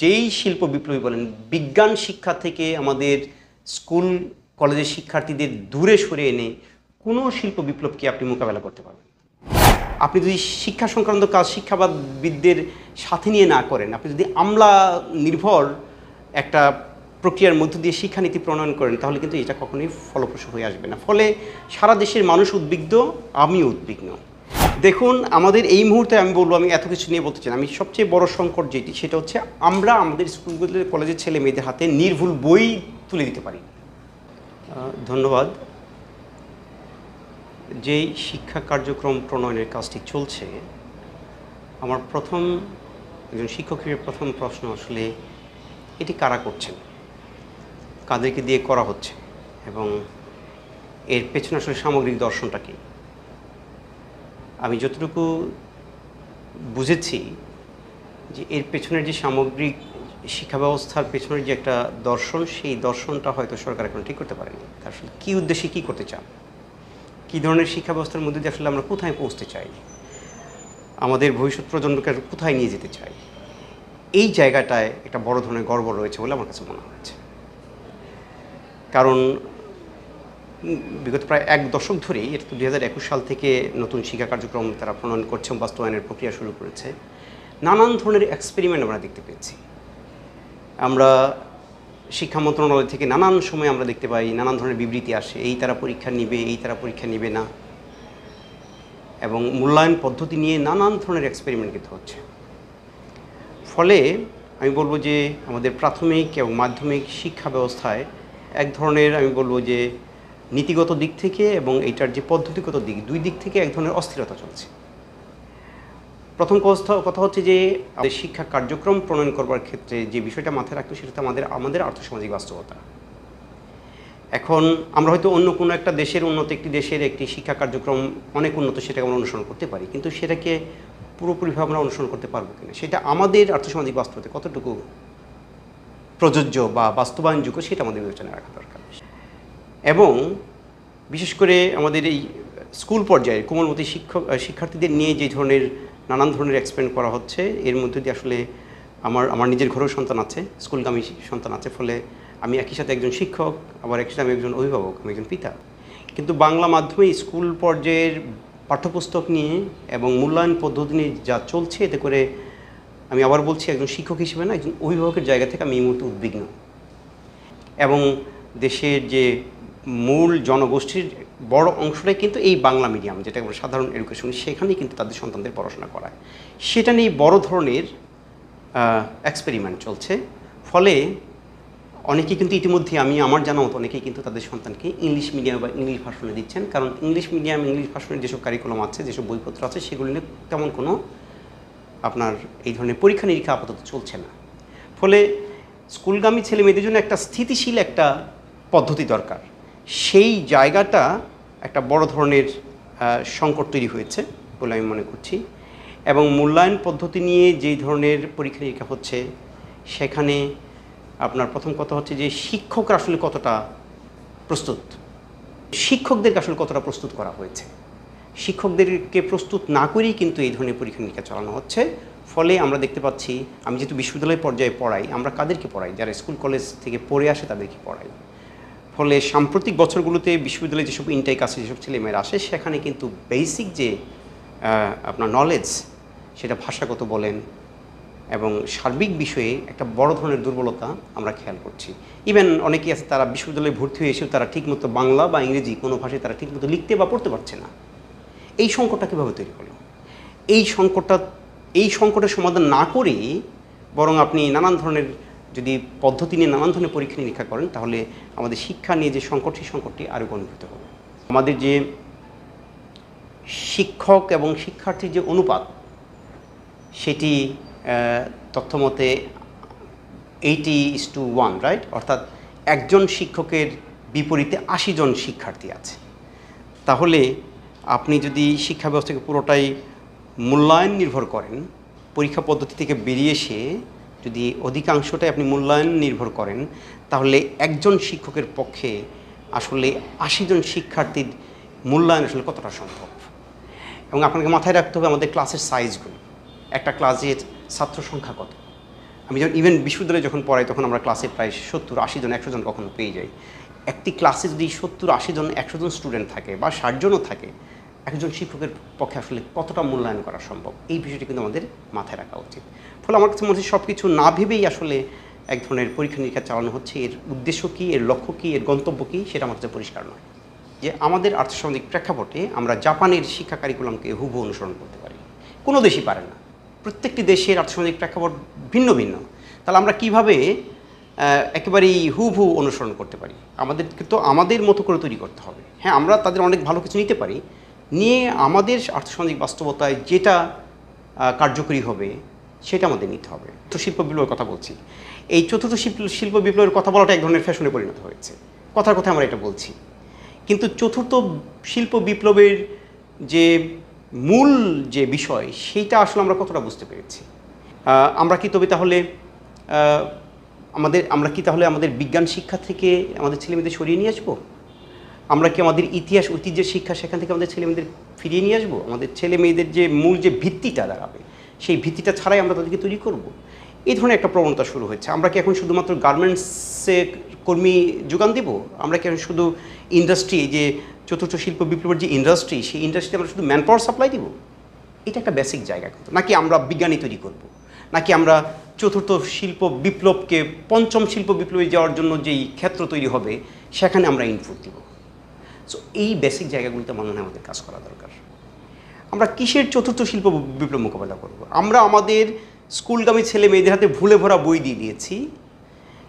যেই শিল্প বিপ্লবী বলেন, বিজ্ঞান শিক্ষা থেকে আমাদের স্কুল, কলেজের শিক্ষার্থীদের দূরে সরে এনে কোনো শিল্প বিপ্লবকে আপনি মোকাবেলা করতে পারবেন আপনি যদি শিক্ষা সংক্রান্ত কাজ শিক্ষাবাদবিদদের সাথে নিয়ে না করেন, আপনি যদি আমলা নির্ভর একটা প্রক্রিয়ার মধ্য দিয়ে শিক্ষানীতি প্রণয়ন করেন, তাহলে কিন্তু এটা কখনোই ফলপ্রসূ হয়ে আসবে না। ফলে সারা দেশের মানুষ উদ্বিগ্ন, আমিও উদ্বিগ্ন। দেখুন, আমাদের এই মুহূর্তে আমি বলব, আমি এত কিছু নিয়ে বলতে চাই আমি সবচেয়ে বড় সংকট যেটি, সেটা হচ্ছে আমরা আমাদের স্কুলগুলোর কলেজের ছেলে মেয়েদের হাতে নির্ভুল বই তুলে দিতে পারি। ধন্যবাদ। যেই শিক্ষা কার্যক্রম প্রণয়নের কাজটি চলছে, আমার প্রথম, একজন শিক্ষক হিসেবে প্রথম প্রশ্ন আসলে, এটি কারা করছেন? কাদেরকে দিয়ে করা হচ্ছে? এবং এর পেছনে আসলে সামগ্রিক দর্শনটা কী? আমি যতটুকু বুঝেছি যে এর পেছনের যে সামগ্রিক শিক্ষা ব্যবস্থার পেছনের যে একটা দর্শন, সেই দর্শনটা হয়তো সরকার এখন ঠিক করতে পারেনি। তার আসলে কী উদ্দেশ্যে কী করতে চান কী ধরনের শিক্ষা ব্যবস্থার মধ্যে দিয়ে আসলে আমরা কোথায় পৌঁছতে চাই? আমাদের ভবিষ্যৎ প্রজন্মকে কোথায় নিয়ে যেতে চাই? এই জায়গাটায় একটা বড় ধরনের গর্ব রয়েছে বলে আমার কাছে মনে হচ্ছে। কারণ বিগত প্রায় এক দশক ধরেই, এটা তো দুই হাজার একুশ সাল থেকে নতুন শিক্ষা কার্যক্রম তারা প্রণয়ন করছে বাস্তবায়নের প্রক্রিয়া শুরু করেছে, নানান ধরনের এক্সপেরিমেন্ট আমরা দেখতে পেয়েছি। আমরা শিক্ষা মন্ত্রণালয় থেকে নানান সময় আমরা দেখতে পাই, নানান ধরনের বিবৃতি আসে, এই তারা পরীক্ষা নিবে, এই তারা পরীক্ষা নিবে না। এবং মূল্যায়ন পদ্ধতি নিয়ে নানান ধরনের এক্সপেরিমেন্ট কিন্তু হচ্ছে। ফলে আমি বলব যে আমাদের প্রাথমিক এবং মাধ্যমিক শিক্ষা ব্যবস্থায় এক ধরনের আমি বলব যে নীতিগত দিক থেকে এবং এটার যে পদ্ধতিগত দিক, দুই দিক থেকে এক ধরনের অস্থিরতা চলছে। প্রথম কথা হচ্ছে যে, আমাদের শিক্ষা কার্যক্রম প্রণয়ন করবার ক্ষেত্রে যে বিষয়টা মাথায় রাখতে সেটা আমাদের আমাদের আর্থসামাজিক বাস্তবতা। এখন আমরা হয়তো অন্য কোনো একটা দেশের উন্নত, একটি দেশের একটি শিক্ষা কার্যক্রম অনেক উন্নত, সেটাকে আমরা অনুসরণ করতে পারি। কিন্তু সেটাকে পুরোপুরিভাবে আমরা অনুসরণ করতে পারব কিনা, সেটা আমাদের আর্থসামাজিক বাস্তবতা কতটুকু প্রযোজ্য বা বাস্তবায়নযোগ্য, সেটা আমাদের বিবেচনায় রাখা দরকার। এবং বিশেষ করে আমাদের এই স্কুল পর্যায়ে কোমলমতি শিক্ষক শিক্ষার্থীদের নিয়ে যে ধরনের নানান ধরনের এক্সপেরিমেন্ট করা হচ্ছে, এর মধ্যে দিয়ে আসলে আমার আমার নিজের ঘরেও সন্তান আছে, স্কুলগামী সন্তান আছে, ফলে আমি একই সাথে একজন শিক্ষক, আবার একই সাথে আমি একজন অভিভাবক, আমি একজন পিতা। কিন্তু বাংলা মাধ্যমে স্কুল পর্যায়ের পাঠ্যপুস্তক নিয়ে এবং মূল্যায়ন পদ্ধতি নিয়ে যা চলছে, এতে করে আমি আবার বলছি একজন শিক্ষক হিসেবে না, একজন অভিভাবকের জায়গা থেকে আমি এই মুহূর্তে উদ্বিগ্ন। এবং দেশের যে মূল জনগোষ্ঠীর বড় অংশটাই কিন্তু এই বাংলা মিডিয়াম যেটা আমরা সাধারণ এডুকেশন সেখানেই কিন্তু তাদের সন্তানদের পড়াশোনা করায়। সেটা নিয়ে বড় ধরনের এক্সপেরিমেন্ট চলছে। ফলে অনেকে কিন্তু ইতিমধ্যে আমি, আমার জানা মতো অনেকেই কিন্তু তাদের সন্তানকে ইংলিশ মিডিয়াম বা ইংলিশ ভাষণে দিচ্ছেন। কারণ ইংলিশ মিডিয়াম ইংলিশ ভাষণের যেসব কারিকুলাম আছে, যেসব বইপত্র আছে, সেগুলি নিয়ে তেমন কোনো আপনার এই ধরনের পরীক্ষা নিরীক্ষা আপাতত চলছে না। ফলে স্কুলগামী ছেলে মেয়েদের জন্য একটা স্থিতিশীল একটা পদ্ধতি দরকার। সেই জায়গাটা একটা বড় ধরনের সংকট তৈরি হয়েছে বলে আমি মনে করছি। এবং মূল্যায়ন পদ্ধতি নিয়ে যেই ধরনের পরীক্ষা নিরীক্ষা হচ্ছে, সেখানে আপনার প্রথম কথা হচ্ছে যে শিক্ষকরা আসলে কতটা প্রস্তুত? শিক্ষকদেরকে আসলে কতটা প্রস্তুত করা হয়েছে? শিক্ষকদেরকে প্রস্তুত না করেই কিন্তু এই ধরনের পরীক্ষা নিরীক্ষা চালানো হচ্ছে। ফলে আমরা দেখতে পাচ্ছি, আমি যেহেতু বিশ্ববিদ্যালয় পর্যায়ে পড়াই, আমরা কাদেরকে পড়াই? যারা স্কুল, কলেজ থেকে পড়ে আসে তাদেরকে পড়াই। ফলে সাম্প্রতিক বছরগুলোতে বিশ্ববিদ্যালয়ে যেসব ইনটেক আছে, যেসব ছেলেমেয়েরা আসে, সেখানে কিন্তু বেসিক যে আপনার নলেজ সেটা ভাষাগত বলেন এবং সার্বিক বিষয়ে একটা বড় ধরনের দুর্বলতা আমরা খেয়াল করছি। ইভেন অনেকেই আছে, তারা বিশ্ববিদ্যালয়ে ভর্তি হয়ে এসেও তারা ঠিকমতো বাংলা বা ইংরেজি কোনো ভাষায় তারা ঠিকমতো লিখতে বা পড়তে পারছে না। এই সংকটটা কীভাবে তৈরি হলো? এই সংকটটা, এই সংকটের সমাধান না করে বরং আপনি নানান ধরনের যদি পদ্ধতি নিয়ে নানান ধরনের পরীক্ষা নিরীক্ষা করেন, তাহলে আমাদের শিক্ষা নিয়ে যে সংকট, সেই সংকটটি আরও অনুভূত হবে। আমাদের যে শিক্ষক এবং শিক্ষার্থীর যে অনুপাত, সেটি তথ্যমতে eighty is to one right অর্থাৎ একজন শিক্ষকের বিপরীতে আশি জন শিক্ষার্থী আছে। তাহলে আপনি যদি শিক্ষা ব্যবস্থাকে পুরোটাই মূল্যায়ন নির্ভর করেন, পরীক্ষা পদ্ধতি থেকে বেরিয়ে এসে যদি অধিকাংশটাই আপনি মূল্যায়ন নির্ভর করেন, তাহলে একজন শিক্ষকের পক্ষে আসলে আশি জন শিক্ষার্থীর মূল্যায়ন আসলে কতটা সম্ভব? এবং আপনাকে মাথায় রাখতে হবে আমাদের ক্লাসের সাইজগুলো একটা ক্লাসের ছাত্র সংখ্যা কত? আমি যখন ইভেন বিশ্ববিদ্যালয়ে যখন পড়াই, তখন আমরা ক্লাসে প্রায় সত্তর, আশি জন, একশো জন কখনো পেয়ে যাই। একটি ক্লাসে যদি সত্তর, আশি জন, একশো জন স্টুডেন্ট থাকে বা ষাট জনও থাকে, একজন শিক্ষকের পক্ষে আসলে কতটা মূল্যায়ন করা সম্ভব? এই বিষয়টি কিন্তু আমাদের মাথায় রাখা উচিত। ফলে আমার কাছে মনে হচ্ছে সব কিছু না ভেবেই আসলে এক ধরনের পরীক্ষা নিরীক্ষা চালানো হচ্ছে। এর উদ্দেশ্য কী, এর লক্ষ্য কী, এর গন্তব্য কী, সেটা আমার কাছে পরিষ্কার নয়। যে আমাদের আর্থসামাজিক প্রেক্ষাপটে আমরা জাপানের শিক্ষা কারিকুলামকে হুবহু অনুসরণ করতে পারি। কোনো দেশই পারে না। প্রত্যেকটি দেশের আর্থসামাজিক প্রেক্ষাপট ভিন্ন ভিন্ন। তাহলে আমরা কীভাবে একেবারেই হুবহু অনুসরণ করতে পারি? আমাদেরকে তো আমাদের মতো করে তৈরি করতে হবে। হ্যাঁ আমরা তাদের অনেক ভালো কিছু নিতে পারি। নিয়ে আমাদের আর্থসামাজিক বাস্তবতায় যেটা কার্যকরী হবে সেটা আমাদের নিতে হবে। তো শিল্প বিপ্লবের কথা বলছি। এই চতুর্থ শিল্প শিল্প বিপ্লবের কথা বলাটা এক ধরনের ফ্যাশনে পরিণত হয়েছে। কথার কথা আমরা এটা বলছি। কিন্তু চতুর্থ শিল্প বিপ্লবের যে মূল যে বিষয়, সেইটা আসলে আমরা কতটা বুঝতে পেরেছি? আমরা কি তবে তাহলে আমাদের, আমরা কি তাহলে আমাদের বিজ্ঞান শিক্ষা থেকে আমাদের ছেলেমেয়েদের সরিয়ে নিয়ে আসব? আমরা কি আমাদের ইতিহাস, ঐতিহ্যের শিক্ষা সেখান থেকে আমাদের ছেলেমেয়েদের ফিরিয়ে নিয়ে আসব? আমাদের ছেলে মেয়েদের যে মূল যে ভিত্তিটা দাঁড়াবে সেই ভিত্তিটা ছাড়াই আমরা তাদেরকে তৈরি করব। এই ধরনের একটা প্রবণতা শুরু হচ্ছে আমরা কি এখন শুধুমাত্র গার্মেন্টসে কর্মী যোগান দেব? আমরা কি এখন শুধু ইন্ডাস্ট্রি যে চতুর্থ শিল্প বিপ্লবের যে ইন্ডাস্ট্রি সেই ইন্ডাস্ট্রিতে আমরা শুধু ম্যান পাওয়ার সাপ্লাই দিব? এটা একটা বেসিক জায়গা কিন্তু। নাকি আমরা বিজ্ঞানী তৈরি করব? নাকি আমরা চতুর্থ শিল্প বিপ্লবকে পঞ্চম শিল্প বিপ্লবে যাওয়ার জন্য যেই ক্ষেত্র তৈরি হবে, সেখানে আমরা ইনপুট দিব। সো এই বেসিক জায়গাগুলিতে মনে হয় আমাদের কাজ করা দরকার। আমরা কিসের চতুর্থ শিল্প বিপ্লব মোকাবেলা করব? আমরা আমাদের স্কুলগামী ছেলে মেয়েদের হাতে ভুলে ভরা বই দিয়ে দিয়েছি।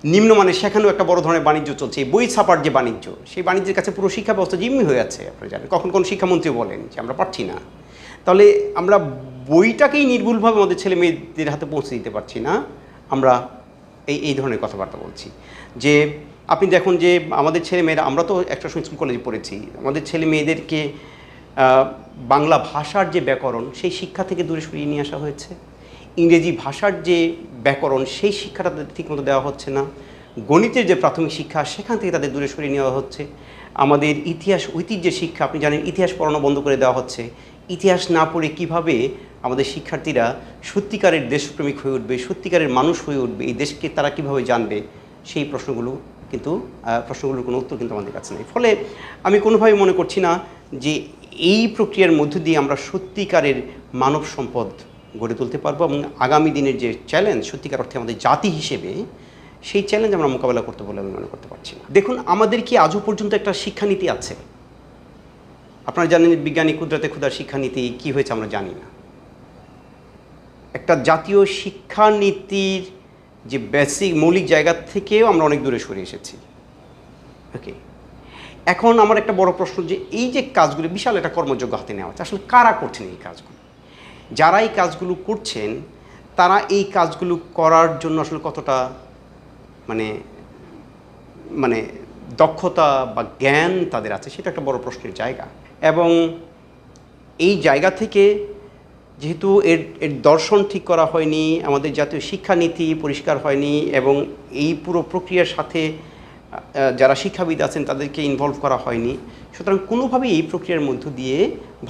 নিম্নমানের সেখানেও একটা বড় ধরনের বাণিজ্য চলছে। বই ছাপার যে বাণিজ্য, সেই বাণিজ্যের কাছে পুরো শিক্ষা ব্যবস্থা জিম্মি হয়ে আছে, আপনারা জানেন। কখন কোন শিক্ষামন্ত্রী বলেন যে আমরা পারছি না। তাহলে আমরা বইটাকেই নির্ভুলভাবে আমাদের ছেলে মেয়েদের হাতে পৌঁছে দিতে পারছি না। আমরা এই এই ধরনের কথাবার্তা বলছি। যে আপনি দেখুন যে আমাদের ছেলে মেয়েরা, আমরা তো একটা স্কুল কলেজে পড়েছি। আমাদের ছেলে মেয়েদেরকে বাংলা ভাষার যে ব্যাকরণ, সেই শিক্ষা থেকে দূরে সরিয়ে নিয়ে আসা হয়েছে। ইংরেজি ভাষার যে ব্যাকরণ, সেই শিক্ষাটা তাদের ঠিকমতো দেওয়া হচ্ছে না। গণিতের যে প্রাথমিক শিক্ষা, সেখান থেকে তাদের দূরে সরিয়ে নেওয়া হচ্ছে। আমাদের ইতিহাস, ঐতিহ্যের শিক্ষা, আপনি জানেন, ইতিহাস পড়ানো বন্ধ করে দেওয়া হচ্ছে। ইতিহাস না পড়ে কীভাবে আমাদের শিক্ষার্থীরা সত্যিকারের দেশপ্রেমিক হয়ে উঠবে, সত্যিকারের মানুষ হয়ে উঠবে, এই দেশকে তারা কীভাবে জানবে? সেই প্রশ্নগুলো কিন্তু প্রশ্নগুলোর কোনো উত্তর কিন্তু আমাদের কাছে নেই। ফলে আমি কোনোভাবে মনে করছি না যে এই প্রক্রিয়ার মধ্য দিয়ে আমরা সত্যিকারের মানব সম্পদ গড়ে তুলতে পারব এবং আগামী দিনের যে চ্যালেঞ্জ সত্যিকার অর্থে আমাদের জাতি হিসেবে, সেই চ্যালেঞ্জ আমরা মোকাবেলা করতে বলে আমি মনে করতে পারছি না। দেখুন, আমাদের কি আজও পর্যন্ত একটা শিক্ষানীতি আছে? আপনারা জানেন বিজ্ঞানী কুদরতে ক্ষুদার শিক্ষানীতি কী হয়েছে আমরা জানি না। একটা জাতীয় শিক্ষানীতির যে বেসিক মৌলিক জায়গা থেকেও আমরা অনেক দূরে সরে এসেছি। ওকে এখন আমার একটা বড় প্রশ্ন যে এই যে কাজগুলো, বিশাল একটা কর্মযোগ্য হাতে নেওয়া হচ্ছে। আসলে কারা করছেন এই কাজগুলো? যারা এই কাজগুলো করছেন, তারা এই কাজগুলো করার জন্য আসলে কতটা মানে মানে দক্ষতা বা জ্ঞান তাদের আছে, সেটা একটা বড় প্রশ্নের জায়গা। এবং এই জায়গা থেকে যেহেতু এর এর দর্শন ঠিক করা হয়নি, আমাদের জাতীয় শিক্ষানীতি পরিষ্কার হয়নি, এবং এই পুরো প্রক্রিয়ার সাথে যারা শিক্ষাবিদ আছেন, তাদেরকে ইনভলভ করা হয়নি। সুতরাং কোনোভাবেই এই প্রক্রিয়ার মধ্য দিয়ে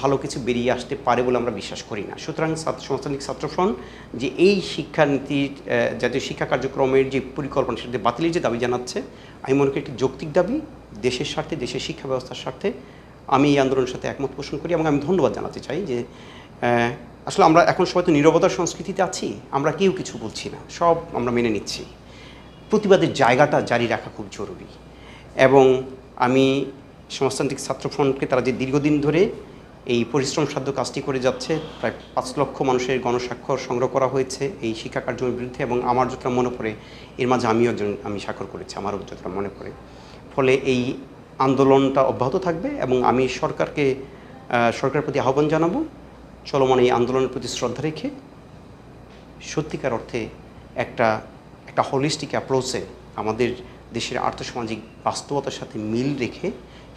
ভালো কিছু বেরিয়ে আসতে পারে বলে আমরা বিশ্বাস করি না। সুতরাং সংস্থানিক ছাত্রফ্রন্ট যে এই শিক্ষানীতির জাতীয় শিক্ষা কার্যক্রমের যে পরিকল্পনা সেটা বাতিলের যে দাবি জানাচ্ছে, আমি মনে করি একটি যৌক্তিক দাবি, দেশের স্বার্থে, দেশের শিক্ষা ব্যবস্থার স্বার্থে। আমি এই আন্দোলনের সাথে একমত পোষণ করি এবং আমি ধন্যবাদ জানাতে চাই যে আসলে আমরা এখন সবাই তো নিরবতার সংস্কৃতিতে আছি, আমরা কেউ কিছু বলছি না, সব আমরা মেনে নিচ্ছি। প্রতিবাদের জায়গাটা জারি রাখা খুব জরুরি। এবং আমি সমাজতান্ত্রিক ছাত্রফ্রন্টকে তারা যে দীর্ঘদিন ধরে এই পরিশ্রম সাধ্য কাজটি করে যাচ্ছে, প্রায় পাঁচ লক্ষ মানুষের গণস্বাক্ষর সংগ্রহ করা হয়েছে এই শিক্ষা কার্যক্রমের বিরুদ্ধে এবং আমার যতটা মনে পড়ে, এর মাঝে আমিও একজন, আমি স্বাক্ষর করেছি, আমারও যতটা মনে পড়ে। ফলে এই আন্দোলনটা অব্যাহত থাকবে এবং আমি সরকারকে সরকারের প্রতি আহ্বান জানাব, চলমান এই আন্দোলনের প্রতি শ্রদ্ধা রেখে সত্যিকার অর্থে একটা একটা হলিস্টিক অ্যাপ্রোচে আমাদের দেশের আর্থসামাজিক বাস্তবতার সাথে মিল রেখে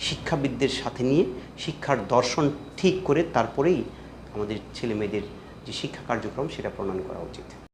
শিক্ষাবিদদের সাথে নিয়ে শিক্ষার দর্শন ঠিক করে তারপরেই আমাদের ছেলে মেয়েদের যে শিক্ষা কার্যক্রম সেটা প্রণয়ন করা উচিত।